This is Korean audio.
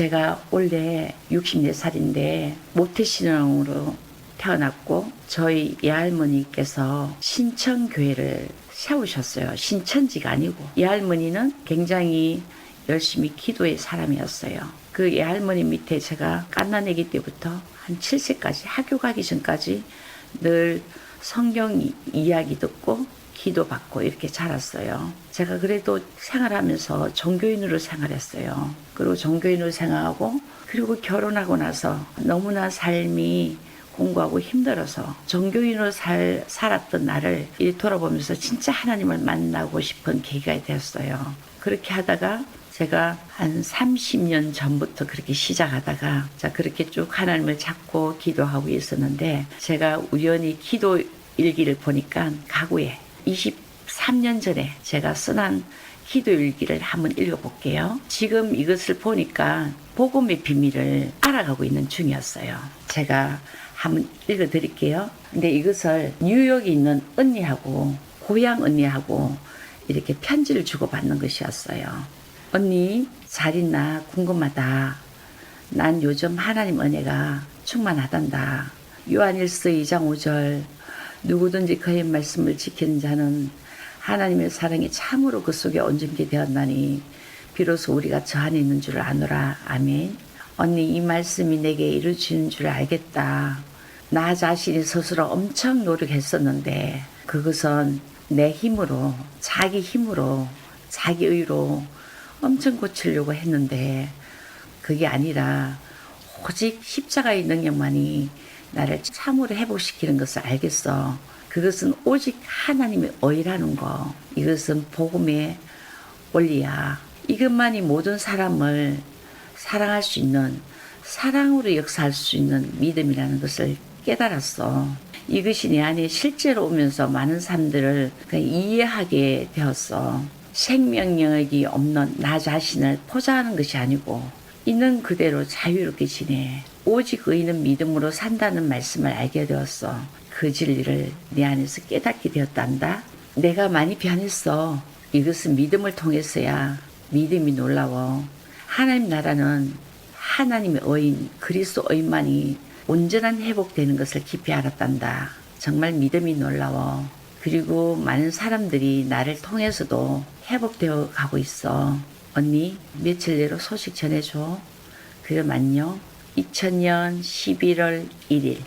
제가 원래 64살인데 모태신앙으로 태어났고 저희 예할머니께서 신천교회를 세우셨어요. 신천지가 아니고 예할머니는 굉장히 열심히 기도의 사람이었어요. 그 예할머니 밑에 제가 깐나내기 때부터 한 7세까지 학교 가기 전까지 늘 성경 이- 이야기 듣고 기도받고 이렇게 자랐어요. 제가 그래도 생활하면서 종교인으로 생활했어요. 그리고 종교인으로 생활하고 그리고 결혼하고 나서 너무나 삶이 공부하고 힘들어서 종교인으로 살, 살았던 나를 이리 돌아보면서 진짜 하나님을 만나고 싶은 계기가 되었어요. 그렇게 하다가 제가 한 30년 전부터 그렇게 시작하다가 자 그렇게 쭉 하나님을 찾고 기도하고 있었는데 제가 우연히 기도 일기를 보니까 가구에 23년 전에 제가 써난 기도 일기를 한번 읽어볼게요. 지금 이것을 보니까 복음의 비밀을 알아가고 있는 중이었어요. 제가 한번 읽어드릴게요. 근데 이것을 뉴욕에 있는 언니하고 고향 언니하고 이렇게 편지를 주고받는 것이었어요. 언니 잘 있나 궁금하다. 난 요즘 하나님 은혜가 충만하단다. 요한일서 2장 5절 누구든지 그의 말씀을 지키는 자는 하나님의 사랑이 참으로 그 속에 온전게 되었나니 비로소 우리가 저 안에 있는 줄 아노라. 아멘. 언니 이 말씀이 내게 이루어지는 줄 알겠다. 나 자신이 스스로 엄청 노력했었는데 그것은 내 힘으로 자기 힘으로 자기 의로 엄청 고치려고 했는데 그게 아니라 오직 십자가의 능력만이 나를 참으로 회복시키는 것을 알겠어. 그것은 오직 하나님의 의라는 거. 이것은 복음의 원리야. 이것만이 모든 사람을 사랑할 수 있는 사랑으로 역사할 수 있는 믿음이라는 것을 깨달았어. 이것이 내 안에 실제로 오면서 많은 사람들을 이해하게 되었어. 생명력이 없는 나 자신을 포장하는 것이 아니고 있는 그대로 자유롭게 지내. 오직 의인은 믿음으로 산다는 말씀을 알게 되었어. 그 진리를 내 안에서 깨닫게 되었단다. 내가 많이 변했어. 이것은 믿음을 통해서야 믿음이 놀라워. 하나님 나라는 하나님의 의인, 그리스도 의인만이 온전한 회복되는 것을 깊이 알았단다. 정말 믿음이 놀라워. 그리고 많은 사람들이 나를 통해서도 회복되어 가고 있어. 언니, 며칠 내로 소식 전해줘. 그럼 안녕. 2000년 11월 1일.